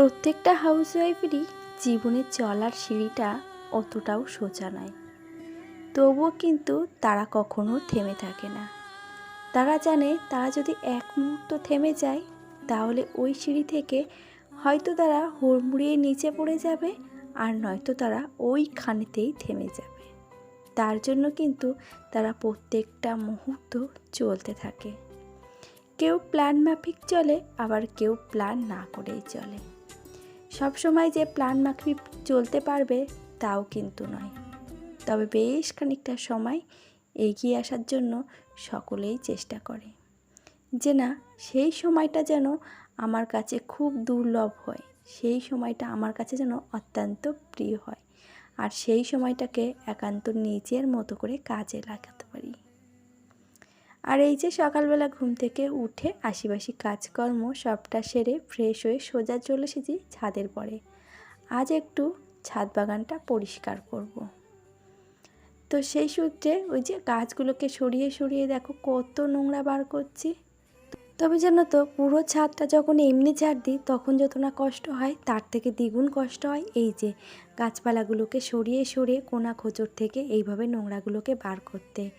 প্রত্যেকটা হাউসওয়াইফেরই জীবনে চলার সিঁড়িটা অতটাও সোজা নয়। তবুও কিন্তু তারা কখনো থেমে থাকে না। তারা জানে তারা যদি এক মুহূর্ত থেমে যায়, তাহলে ওই সিঁড়ি থেকে হয়তো তারা হুড়মুড়িয়ে নিচে পড়ে যাবে আর নয়তো তারা ওইখানেতেই থেমে যাবে। তার জন্য কিন্তু তারা প্রত্যেকটা মুহূর্ত চলতে থাকে। কেউ প্ল্যান মাফিক চলে, আবার কেউ প্ল্যান না করেই চলে। সব সময় যে প্ল্যান মাফিক চলতে পারবে, তাও কিন্তু নয়। তবে বেশ খানিকটা সময় এগিয়ে আসার জন্য সকলেই চেষ্টা করে। যে না, সেই সময়টা যেন আমার কাছে খুব দুর্লভ হয়, সেই সময়টা আমার কাছে যেন অত্যন্ত প্রিয় হয়, আর সেই সময়টাকে একান্ত নিজের মতো করে কাজে লাগাতে পারি। আর এই যে সকালবেলা ঘুম থেকে উঠে আশিবাসি কাজকর্ম সবটা সেরে ফ্রেশ হয়ে সোজা চলে এসেছি ছাদের পরে। আজ একটু ছাদ বাগানটা পরিষ্কার করব। তো সেই সূত্রে ওই যে গাছগুলোকে সরিয়ে সরিয়ে দেখো কত নোংরা বার করছি। তবে জানো তো, পুরো ছাদটা যখন এমনি ঝাড় দিই, তখন যত না কষ্ট হয়, তার থেকে দ্বিগুণ কষ্ট হয় এই যে গাছপালাগুলোকে সরিয়ে সরিয়ে কোনা খোঁচর থেকে এইভাবে নোংরাগুলোকে বার করতে।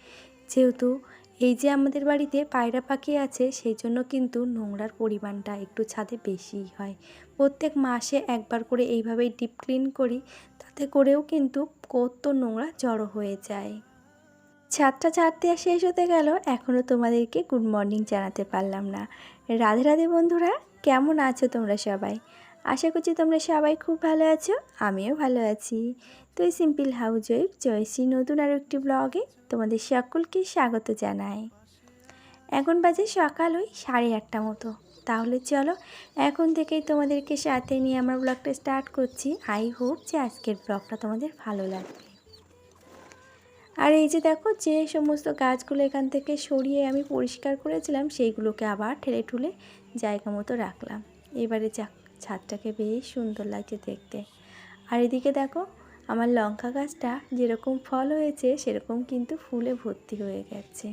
যেহেতু এই যে আমাদের বাড়িতে পায়রা পাখি আছে, সেই জন্য কিন্তু নোংরার পরিমাণটা একটু ছাদে বেশিই হয়। প্রত্যেক মাসে একবার করে এইভাবেই ডিপ ক্লিন করি, তাতে করেও কিন্তু কত নোংরা জড়ো হয়ে যায়। ছাদটা ছাদ দেওয়া শেষ হতে গেল এখনও তোমাদেরকে গুড মর্নিং জানাতে পারলাম না। রাধে রাধে বন্ধুরা, কেমন আছো তোমরা সবাই? আশা করছি তোমরা সবাই খুব ভালো আছো, আমিও ভালো আছি। তো এই সিম্পল হাউস ওয়েব জয়শ্রী নতুন আরও একটি ব্লগে তোমাদের সকলকে স্বাগত জানাই। এখন বাজে সকাল ওই সাড়ে আটটা মতো। তাহলে চলো এখন থেকেই তোমাদেরকে সাথে নিয়ে আমার ব্লগটা স্টার্ট করছি। আই হোপ যে আজকের ব্লগটা তোমাদের ভালো লাগবে। আর এই যে দেখো যে সমস্ত গাছগুলো এখান থেকে সরিয়ে আমি পরিষ্কার করেছিলাম, সেইগুলোকে আবার ঠেলে ঠুলে জায়গা মতো রাখলাম। এবারে ছাদটাকে বেশ সুন্দর লাগছে দেখতে। আর এদিকে দেখো আমার লঙ্কা গাছটা যেরকম ফল হয়েছে, সেরকম কিন্তু ফুলে ভর্তি হয়ে গেছে।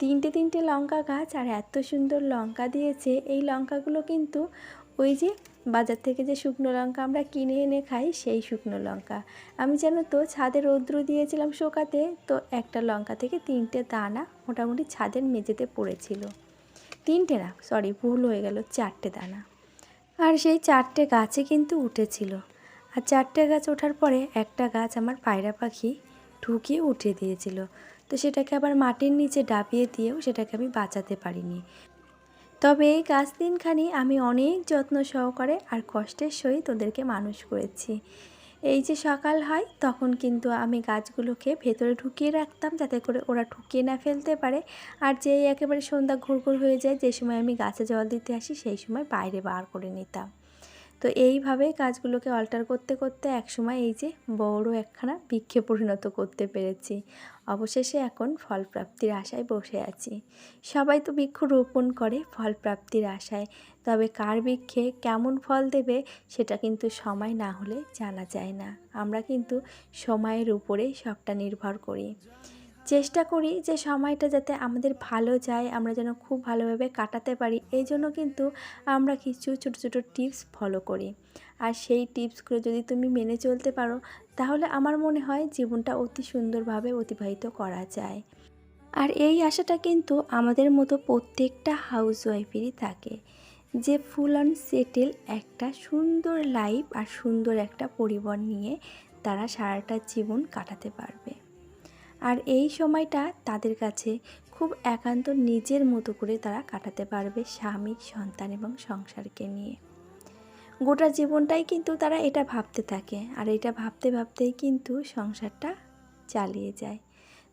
তিনটে তিনটে লঙ্কা গাছ আর এত সুন্দর লঙ্কা দিয়েছে, এই লঙ্কাগুলো কিন্তু ওই যে বাজার থেকে যে শুকনো লঙ্কা আমরা কিনে এনে খাই, সেই শুকনো লঙ্কা। আমি জানো তো, ছাদে রৌদ্র দিয়েছিলাম শোকাতে, তো একটা লঙ্কা থেকে তিনটে দানা মোটামুটি ছাদের মেঝেতে পড়েছিল। তিনটে না সরি ভুল হয়ে গেল, চারটে দানা। আর সেই চারটে গাছে কিন্তু উঠেছিল। আর চারটে গাছ ওঠার পরে একটা গাছ আমার পায়রা পাখি ঢুকিয়ে উঠে দিয়েছিল। তো সেটাকে আবার মাটির নিচে ডাবিয়ে দিয়েও সেটাকে আমি বাঁচাতে পারিনি। তবে এই গাছ দিনখানি আমি অনেক যত্ন সহকারে আর কষ্টের সহিত ওদেরকে মানুষ করেছি। এই যে সকাল হয়, তখন কিন্তু আমি গাছগুলোকে ভেতরে ঢুকিয়ে রাখতাম যাতে করে ওরা ঢুকিয়ে না ফেলতে পারে। আর যেই একেবারে সন্ধ্যা ঘুরঘুর হয়ে যায়, যে সময় আমি গাছে জল দিতে আসি, সেই সময় বাইরে বার করে নিতাম। তো এইভাবেই কাজগুলোকে অল্টার করতে করতে একসময় এই যে বড় একখানা বৃক্ষে পরিণত করতে পেরেছি। অবশেষে এখন ফল প্রাপ্তির আশায় বসে আছি। সবাই তো বৃক্ষ রোপণ করে ফল প্রাপ্তির আশায়। তবে কার বৃক্ষে কেমন ফল দেবে সেটা কিন্তু সময় না হলে জানা যায় না। আমরা কিন্তু সময়ের উপরেই সবটা নির্ভর করি। চেষ্টা করি যে সময়টা যাতে আমাদের ভালো যায়, আমরা যেন খুব ভালোভাবে কাটাতে পারি। এই জন্য কিন্তু আমরা কিছু ছোটো ছোটো টিপস ফলো করি। আর সেই টিপসগুলো যদি তুমি মেনে চলতে পারো, তাহলে আমার মনে হয় জীবনটা অতি সুন্দরভাবে অতিবাহিত করা যায়। আর এই আশাটা কিন্তু আমাদের মতো প্রত্যেকটা হাউস ওয়াইফেরই থাকে যে ফুল অন সেটেল একটা সুন্দর লাইফ আর সুন্দর একটা পরিবার নিয়ে তারা সারাটা জীবন কাটাতে পারবে। আর এই সময়টা তাদের কাছে খুব একান্ত নিজের মতো করে তারা কাটাতে পারবে স্বামী, সন্তান এবং সংসারকে নিয়ে। গোটা জীবনটাই কিন্তু তারা এটা ভাবতে থাকে আর এটা ভাবতে ভাবতেই কিন্তু সংসারটা চালিয়ে যায়।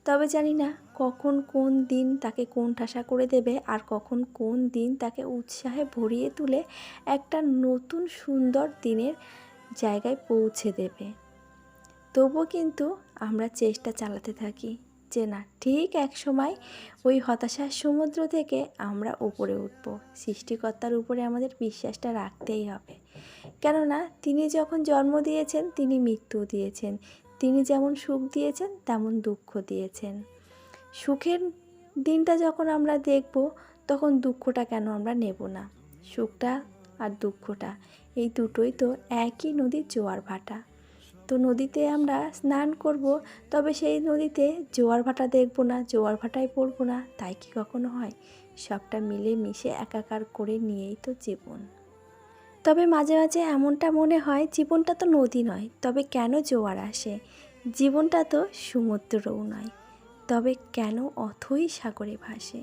তবে জানি না কখন কোন দিন তাকে কোন ঠাসা করে দেবে আর কখন কোন দিন তাকে উৎসাহে ভরিয়ে তুলে একটা নতুন সুন্দর দিনের জায়গায় পৌঁছে দেবে। তবুও কিন্তু আমরা চেষ্টা চালাতে থাকি যে না, ঠিক এক সময় ওই হতাশার সমুদ্র থেকে আমরা উপরে উঠব। সৃষ্টিকর্তার উপরে আমাদের বিশ্বাসটা রাখতেই হবে। কেননা, তিনি যখন জন্ম দিয়েছেন, তিনি মৃত্যু দিয়েছেন। তিনি যেমন সুখ দিয়েছেন, তেমন দুঃখ দিয়েছেন। সুখের দিনটা যখন আমরা দেখব, তখন দুঃখটা কেন আমরা নেব না? সুখটা আর দুঃখটা, এই দুটোই তো একই নদীর জোয়ার ভাটা। তো নদীতে আমরা স্নান করব, তবে সেই নদীতে জোয়ার ভাটা দেখব না, জোয়ার ভাটায় পড়ব না, তাই কি কখনো হয়? সবটা মিলে মিশে একাকার করে নিয়েই তো জীবন। তবে মাঝে মাঝে এমনটা মনে হয়, জীবনটা তো নদী নয়, তবে কেন জোয়ার আসে? জীবনটা তো সমুদ্রও নয়, তবে কেন অথই সাগরে ভাসে?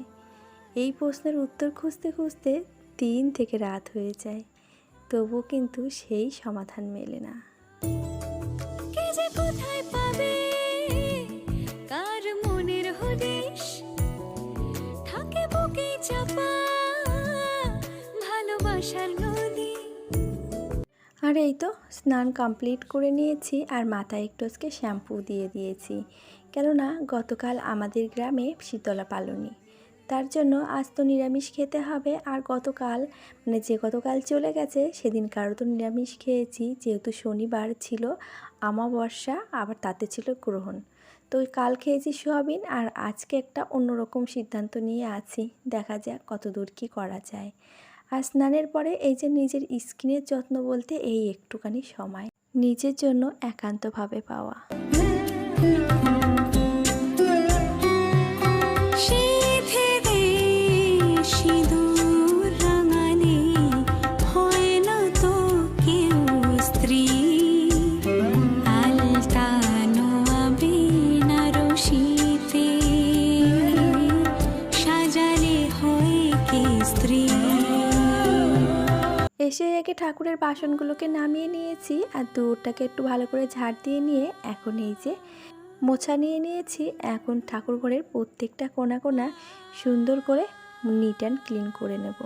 এই প্রশ্নের উত্তর খুঁজতে খুঁজতে দিন থেকে রাত হয়ে যায় তবু কিন্তু সেই সমাধান মেলে না। কোথায় পাবে? কার মনের হদিশ? থাকে বুকে চাপা ভালোবাসার নদী। আর এই তো, স্নান কমপ্লিট করে নিয়েছি আর মাথায় একটু আজকে শ্যাম্পু দিয়ে দিয়েছি। কেননা গতকাল আমাদের গ্রামে শীতলা পালনি। তার জন্য আজ তো নিরামিষ খেতে হবে আর গতকাল মানে যে গতকাল চলে গেছে সেদিন কারও তো নিরামিষ খেয়েছি, যেহেতু শনিবার ছিল আমাবস্যা আবার তাতে ছিল গ্রহণ। তো কাল খেয়েছি সোয়াবিন আর আজকে একটা অন্যরকম সিদ্ধান্ত নিয়ে আছি। দেখা যাক কত দূর কী করা যায়। আর স্নানের পরে এই যে নিজের স্কিনের যত্ন বলতে এই একটুখানি সময়। নিজের জন্য একান্তভাবে পাওয়া। এসে একে ঠাকুরের বাসনগুলোকে নামিয়ে নিয়েছি আর দূরটাকে একটু ভালো করে ঝাড় দিয়ে নিয়ে এখন এই যে মোছা নিয়ে নিয়েছি। এখন ঠাকুর ঘরের প্রত্যেকটা কোনা কোনা সুন্দর করে নিট অ্যান্ড ক্লিন করে নেব।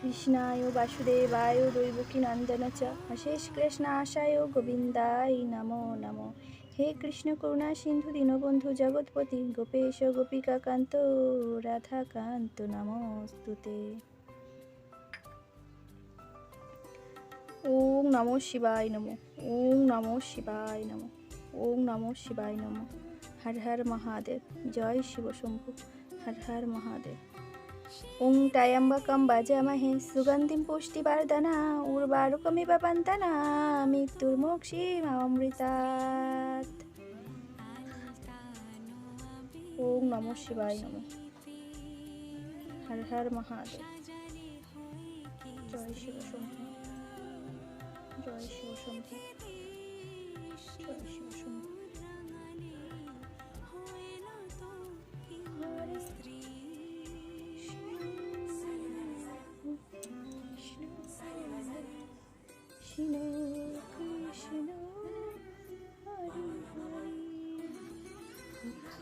কৃষ্ণায় বাসুদেব বাসুদেবায় দৈবকী নন্দন চ অশেষ কৃষ্ণ আশায় গোবিন্দায় নমো নমো। হে কৃষ্ণ করুণা সিন্ধু দীনবন্ধু জগৎপতি। গোপেশ গোপিকা কান্ত রাধাকান্ত নমস্তুতে। ওম নমো শিবায় নমো ওং নমো শিবায় নমো ওং নমো শিবায় নমো। হর হর মহাদেব, জয় শিব শম্ভু, হর হর মহাদেব। ওম টায়াম্বকম বাজামহে, সুগন্ধিম পুষ্টিবর্ধনা, উর্বারুকমিব বন্দনা মৃত্যুর্মোক্ষীমৃতাৎ ওম নমো শিবায় নমো। হর হর মহাদেব। জয় শিব শম্ভু।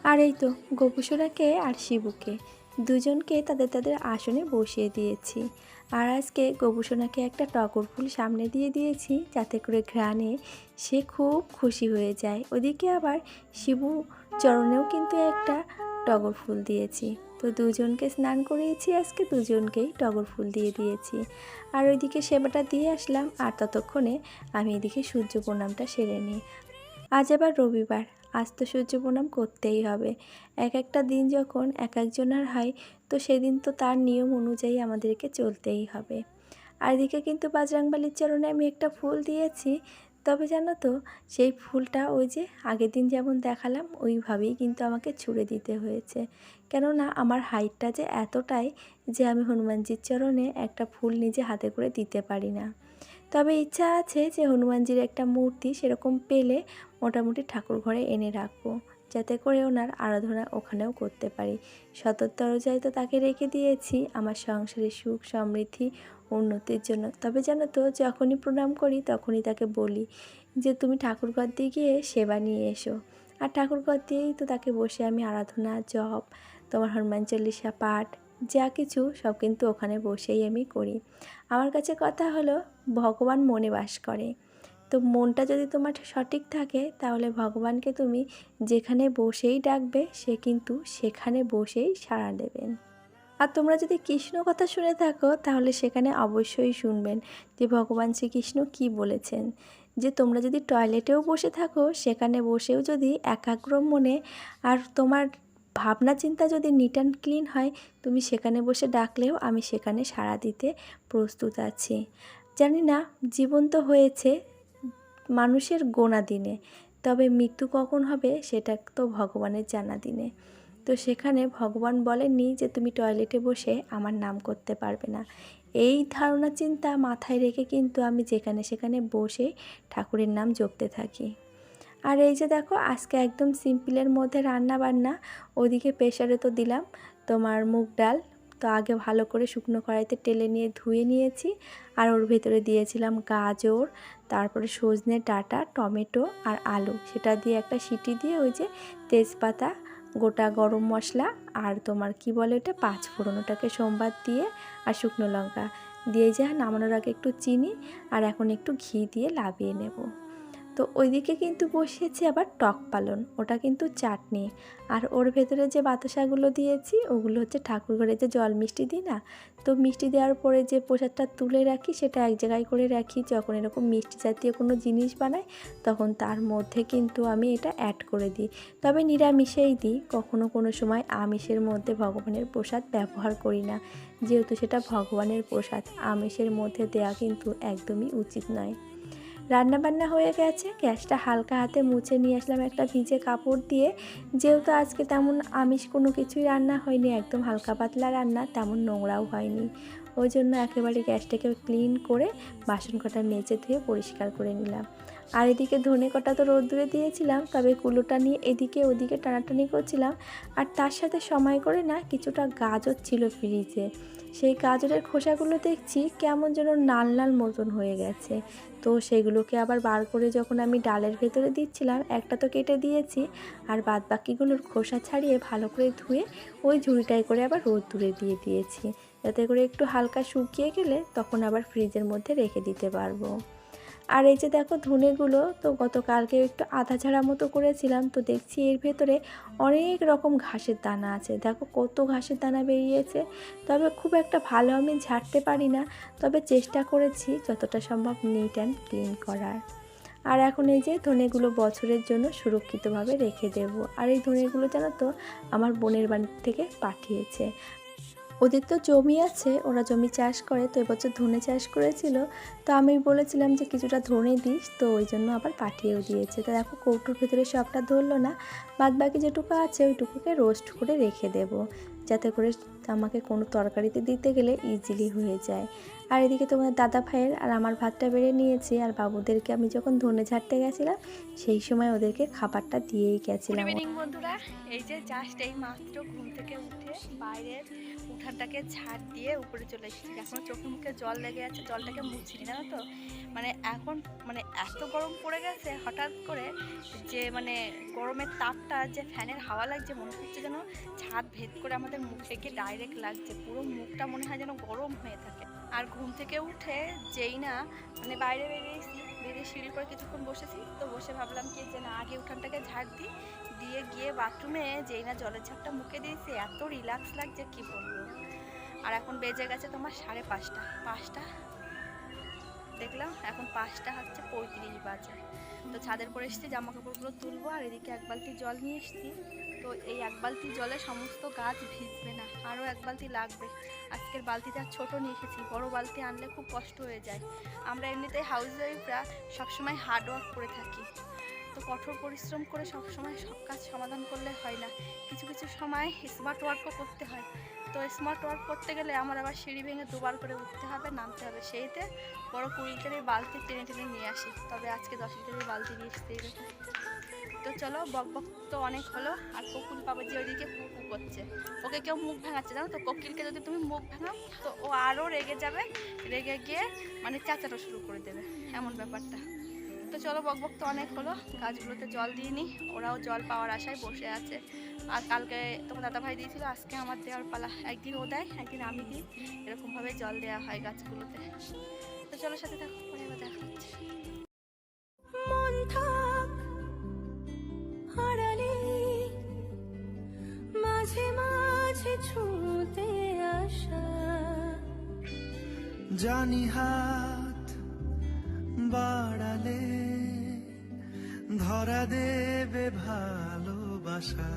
আর এই তো গোপুসোনাকে আর শিবুকে। দুজনকে তাদের তাদের আসনে বসিয়ে দিয়েছি। আর আজকে গোপুসোনাকে একটা টগর ফুল সামনে দিয়ে দিয়েছি, যাতে করে ঘ্রাণে সে খুব খুশি হয়ে যায়। ওদিকে আবার শিবু চরণেও কিন্তু একটা টগর ফুল দিয়েছি। তো দুজনকে স্নান করিয়েছি, আজকে দুজনকেই টগর ফুল দিয়ে দিয়েছি। আর ওইদিকে সেবাটা দিয়ে আসলাম, আর ততক্ষণে আমি এদিকে সূর্য প্রণামটা সেরে নিই। আজ আবার রবিবার আজ তো সূর্য প্রণাম করতেই হবে। এক একটা দিন যখন এক একজনের হয়, তো সেদিন তো তার নিয়ম অনুযায়ী আমাদেরকে চলতেই হবে। আর এদিকে কিন্তু বাজরাংবালির চরণে আমি একটা ফুল দিয়েছি। তবে জানো তো, সেই ফুলটা ওই যে আগের দিন যেমন দেখালাম, ওইভাবেই কিন্তু আমাকে ছুঁড়ে দিতে হয়েছে। কেননা আমার হাইটটা যে এতটাই যে আমি হনুমানজির চরণে একটা ফুল নিজে হাতে করে দিতে পারি না। তবে ইচ্ছা আছে যে হনুমানজির একটা মূর্তি সেরকম পেলে মোটামুটি ঠাকুর ঘরে এনে রাখব, যাতে করে ওনার আরাধনা ওখানেও করতে পারি। সতত দরজায় তো তাকে রেখে দিয়েছি, আমার সংসারে সুখ, সমৃদ্ধি, উন্নতির জন্য। তবে জানো তো, যখনই প্রণাম করি তখনই তাকে বলি যে, তুমি ঠাকুরঘর দিয়ে গিয়ে সেবা নিয়ে এসো। আর ঠাকুরঘর দিয়েই তো তাকে বসে আমি আরাধনা, জপ, তোমার হনুমান চল্লিশা পাঠ যা কিছু সব কিন্তু ওখানে বসেই আমি করি। আমার কাছে কথা হলো, ভগবান মনে বাস করে। তো মনটা যদি তোমার সঠিক থাকে, তাহলে ভগবানকে তুমি যেখানে বসেই ডাকবে, সে কিন্তু সেখানে বসেই সাড়া দেবেন। আর তোমরা যদি কৃষ্ণ কথা শুনে থাকো, তাহলে সেখানে অবশ্যই শুনবেন যে ভগবান শ্রীকৃষ্ণ কি বলেছেন। যে তোমরা যদি টয়লেটেও বসে থাকো, সেখানে বসেও যদি একাগ্র মনে আর তোমার ভাবনা চিন্তা যদি নিট অ্যান্ড ক্লিন হয়, তুমি সেখানে বসে ডাকলেও আমি সেখানে সাড়া দিতে প্রস্তুত আছি। জানি না, জীবন তো হয়েছে মানুষের গোনা দিনে, তবে মৃত্যু কখন হবে সেটা তো ভগবানের জানা দিনে। তো সেখানে ভগবান বলেননি যে তুমি টয়লেটে বসে আমার নাম করতে পারবে না। এই ধারণা চিন্তা মাথায় রেখে কিন্তু আমি যেখানে সেখানে বসে ঠাকুরের নাম জপতে থাকি। আর এই যে দেখো, আজকে একদম সিম্পলের মধ্যে রান্না বান্না ওদিকে প্রেশারে তো দিলাম তোমার মুগ ডাল। তো আগে ভালো করে শুকনো কড়াইতে টেলে নিয়ে ধুয়ে নিয়েছি। আর ওর ভেতরে দিয়েছিলাম গাজর, তারপরে সজনে ডাঁটা, টমেটো আর আলু। সেটা দিয়ে একটা সিটি দিয়ে ওই যে তেজপাতা, গোটা গরম মশলা আর তোমার কি বলে ওটা, পাঁচ ফোড়ন ওটাকে সোমবার দিয়ে আর শুকনো লঙ্কা। দিয়ে যা নামানোর আগে একটু চিনি আর এখন একটু ঘি দিয়ে লাভিয়ে নেব। তো ওইদিকে কিন্তু বসিয়েছি আবার টক পালন। ওটা কিন্তু চাটনি। আর ওর ভেতরে যে বাতাসাগুলো দিয়েছি, ওগুলো হচ্ছে ঠাকুর ঘরে যে জল মিষ্টি দিই না, তো মিষ্টি দেওয়ার পরে যে প্রসাদটা তুলে রাখি, সেটা এক জায়গায় করে রাখি। যখন এরকম মিষ্টি জাতীয় কোনো জিনিস বানাই, তখন তার মধ্যে কিন্তু আমি এটা অ্যাড করে দিই। তবে নিরামিষেই দিই, কখনো কোনো সময় আমিষের মধ্যে ভগবানের প্রসাদ ব্যবহার করি না। যেহেতু সেটা ভগবানের প্রসাদ, আমিষের মধ্যে দেয়া কিন্তু একদমই উচিত নয়। রান্না বান্না হয়ে গেছে, গ্যাসটা হালকা হাতে মুছে নিয়ে আসলাম একটা ভিজে কাপড় দিয়ে। যেহেতু আজকে তেমন আমিষ কোনো কিছুই রান্না হয়নি, একদম হালকা পাতলা রান্না, তেমন নোংরাও হয়নি। ওই জন্য একেবারে গ্যাসটাকে ক্লিন করে বাসন কটা মেজে ধুয়ে পরিষ্কার করে নিলাম। আর এদিকে ধনে কটা তো রোদ্দুরে দিয়েছিলাম, তবে কুলোটা নিয়ে এদিকে ওদিকে টানাটানি করছিলাম। আর তার সাথে সময় করে না কিছুটা গাজর ছিল ফ্রিজে। সেই গাজরের খোসাগুলো দেখছি কেমন যেন নাল নাল মতন হয়ে গেছে। তো সেগুলোকে আবার বার করে যখন আমি ডালের ভেতরে দিচ্ছিলাম, একটা তো কেটে দিয়েছি, আর বাদ বাকিগুলোর খোসা ছাড়িয়ে ভালো করে ধুয়ে ওই ঝুড়িটায় করে আবার রোদ্দুরে দিয়ে দিয়েছি। যাতে করে একটু হালকা শুকিয়ে গেলে তখন আবার ফ্রিজের মধ্যে রেখে দিতে পারব। আর এই যে দেখো ধনেগুলো, তো গতকালকে একটু আধা ছাড়া মতো করেছিলাম, তো দেখছি এর ভেতরে অনেক রকম ঘাসের দানা আছে। দেখো কত ঘাসের দানা বেরিয়েছে, তবে খুব একটা ভালো আমি ঝাড়তে পারি না, তবে চেষ্টা করেছি যতটা সম্ভব নিট অ্যান্ড ক্লিন করার। আর এখন এই যে ধনেগুলো বছরের জন্য সুরক্ষিতভাবে রেখে দেব, আর এই ধনেগুলো জানো তো আমার বোনের বাড়ি থেকে পাঠিয়েছে। ওদের তো জমি আছে, ওরা জমি চাষ করে, তো এবছর ধনে চাষ করেছিল। তো আমি বলেছিলাম যে কিছুটা ধনে দিস, তো ওই জন্য আবার পাঠিয়েও দিয়েছে। তো দেখো কৌটোর ভেতরে সবটা ধরলো না বাদ বাকি যেটুকু আছে ওইটুকুকে রোস্ট করে রেখে দেব। যাতে করে আমাকে কোনো তরকারিতে দিতে গেলে ইজিলি হয়ে যায়। আর এদিকে তোমার দাদা ভাইয়ের আর আমার ভাতটা বেড়ে নিয়েছি আর বাবুদেরকে আমি যখন ধনে ঝাড়তে গেছিলাম, সেই সময় ওদেরকে খাবারটা দিয়েই গেছিলাম। বন্ধুরা, এই যে জাস্ট এই মাত্র ঘুম থেকে উঠে বাইরের উঠানটাকে ঝাড় দিয়ে উপরে চলে এসেছি। এখন চোখে মুখে জল লেগে আছে, জলটাকে মুছিনি, জানো তো? মানে এখন মানে এত গরম পড়ে গেছে, হঠাৎ করে যে মানে গরমের তাপটা, যে ফ্যানের হাওয়া লাগছে, মনে হচ্ছে যেন ছাদ ভেদ করে আমাদের মুখে থেকে ডাইরেক্ট লাগছে। পুরো মুখটা মনে হয় যেন গরম হয়ে থাকে। আর ঘুম থেকে উঠে যেই না মানে বাইরে বেরিয়েছি, বেরিয়ে সিঁড়ির পরে কিছুক্ষণ বসেছি, তো বসে ভাবলাম কি যে না, আগে উঠানটাকে ঝাড় দিই, দিয়ে গিয়ে বাথরুমে যেই না জলের ঝাপটা মুখে দিয়েছি, এত রিল্যাক্স লাগছে, কি বলব? আর এখন বেজে গেছে তোমার সাড়ে পাঁচটা। পাঁচটা? দেখলাম এখন পাঁচটা হচ্ছে পঁয়ত্রিশ বাজে। তো ছাদের পরে এসেছি জামা কাপড়গুলো তুলবো, আর এদিকে এক বালতি জল নিয়ে এসেছি। তো এই এক বালতি জলে সমস্ত গাছ ভিজবে না, আরও এক বালতি লাগবে। আজকের বালতিটা ছোট নিয়ে এসেছি, বড় বালতি আনলে খুব কষ্ট হয়ে যায়। আমরা এমনিতেই হাউস ওয়াইফরা সবসময় হার্ড ওয়ার্ক করে থাকি। তো কঠোর পরিশ্রম করে সবসময় সব কাজ সমাধান করলে হয় না। কিছু কিছু সময় স্মার্ট ওয়ার্কও করতে হয়। তো স্মার্ট ওয়ার্ক করতে গেলে আমার আবার সিঁড়ি ভেঙে দুবার করে উঠতে হবে, নামতে হবে। সেইতে বড় কুড়ি লিটারের বালতি টেনে টেনে নিয়ে আসি। তবে আজকে দশ লিটারের বালতি নিয়ে এসতে তো চলো, বক বক তো অনেক হলো, আর কোকুল পাবো যে ওইদিকে কুকু করছে। ওকে কেউ মুখ ভাঙাচ্ছে, জানো তো? কোকিলকে যদি তুমি মুখ ভাঙাও, তো ও আরও রেগে যাবে। রেগে গিয়ে মানে চেঁচানো শুরু করে দেবে, এমন ব্যাপারটা। তো চলো, বক বক তো অনেক হলো, গাছগুলোতে জল দিয়ে নি ওরাও জল পাওয়ার আশায় বসে আছে। আর কালকে তোমার দাদা ভাই দিয়েছিল, আজকে আমার দেওয়ার পালা। একদিন ও দেয়, একদিন আমি দিই। এরকমভাবে জল দেওয়া হয় গাছগুলোতে। তো চলো, সাথে থাকো, পরে দেখা হচ্ছে। জানি হাত বাড়ালে ধরা দেবে ভালোবাসা।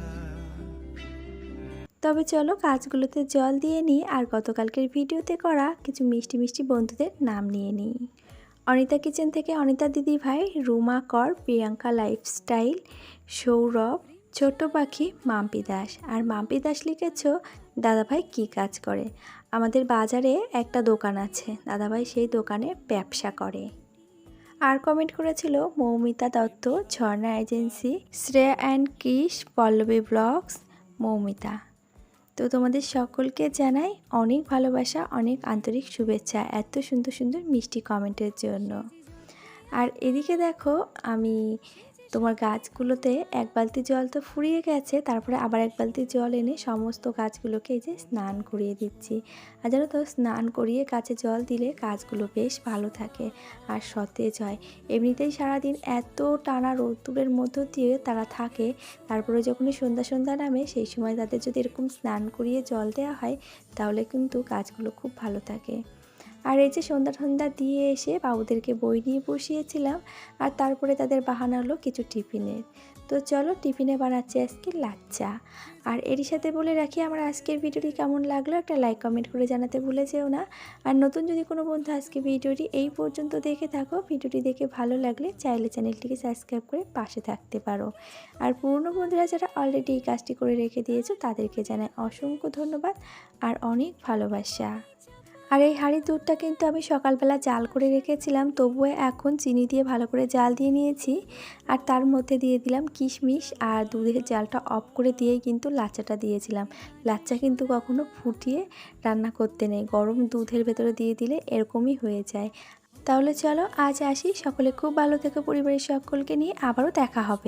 তবে চলো কাজগুলোতে জল দিয়ে নিই আর গতকালকের ভিডিওতে করা কিছু মিষ্টি মিষ্টি বন্ধুদের নাম নিয়ে নিই। অনিতা কিচেন থেকে অনিতা দিদি ভাই, রুমা কর, প্রিয়াঙ্কা লাইফস্টাইল, সৌরভ, ছোট্ট পাখি মাম্পি দাস। আর মাম্পি দাস লিখেছ দাদাভাই কী কাজ করে? আমাদের বাজারে একটা দোকান আছে। দাদাভাই সেই দোকানে ব্যবসা করে। আর কমেন্ট করেছিল, Moumita Dutta, Jharna agency Shreya and kiss, Pallabi blogs, Moumita. তো তোমাদের সকলকে জানাই অনেক ভালোবাসা, অনেক আন্তরিক শুভেচ্ছা এত সুন্দর সুন্দর মিষ্টি কমেন্টের জন্য। আর এদিকে দেখো, আমি তোমার গাছগুলোতে এক বালতি জল তো ফুরিয়ে গেছে, তারপরে আবার এক বালতি জল এনে সমস্ত গাছগুলোকে এই যে স্নান করিয়ে দিচ্ছি। আর জানো তো, স্নান করিয়ে গাছে জল দিলে গাছগুলো বেশ ভালো থাকে আর সতেজ হয়। এমনিতেই সারাদিন এত টানা রোদ্দুরের মধ্য দিয়ে তারা থাকে, তারপরে যখনই সন্ধ্যা সন্ধ্যা নামে সেই সময় তাদের যদি এরকম স্নান করিয়ে জল দেওয়া হয়, তাহলে কিন্তু গাছগুলো খুব ভালো থাকে। আর এই যে সন্ধ্যা সন্ধ্যা দিয়ে এসে বাবুদেরকে বই নিয়ে বসিয়েছিলাম আর তারপরে তাদের বাহানা হলো কিছু টিফিনের তো চলো টিফিনে বানাচ্ছি আজকে লাচ্চা। আর এরই সাথে বলে রাখি, আমার আজকের ভিডিওটি কেমন লাগল একটা লাইক কমেন্ট করে জানাতে ভুলে যেও না। আর নতুন যদি কোনো বন্ধু আজকে ভিডিওটি এই পর্যন্ত দেখে থাকো, ভিডিওটি দেখে ভালো লাগলে চাইলে চ্যানেলটিকে সাবস্ক্রাইব করে পাশে থাকতে পারো। আর পুরনো বন্ধুরা যারা অলরেডি এই কাজটি করে রেখে দিয়েছ, তাদেরকে জানাই অসংখ্য ধন্যবাদ আর অনেক ভালোবাসা। আর এই হাঁড়ির দুধটা কিন্তু আমি সকালবেলা জাল করে রেখেছিলাম, তবুও এখন চিনি দিয়ে ভালো করে জাল দিয়ে নিয়েছি। আর তার মধ্যে দিয়ে দিলাম কিশমিশ আর দুধের জালটা অফ করে দিয়েই কিন্তু লাচ্চাটা দিয়েছিলাম। লাচ্চা কিন্তু কখনো ফুটিয়ে রান্না করতে নেই, গরম দুধের ভেতরে দিয়ে দিলে এরকমই হয়ে যায়। তাহলে চলো আজ আসি, সকলে খুব ভালো থেকে পরিবারের সকলকে নিয়ে, আবারও দেখা হবে।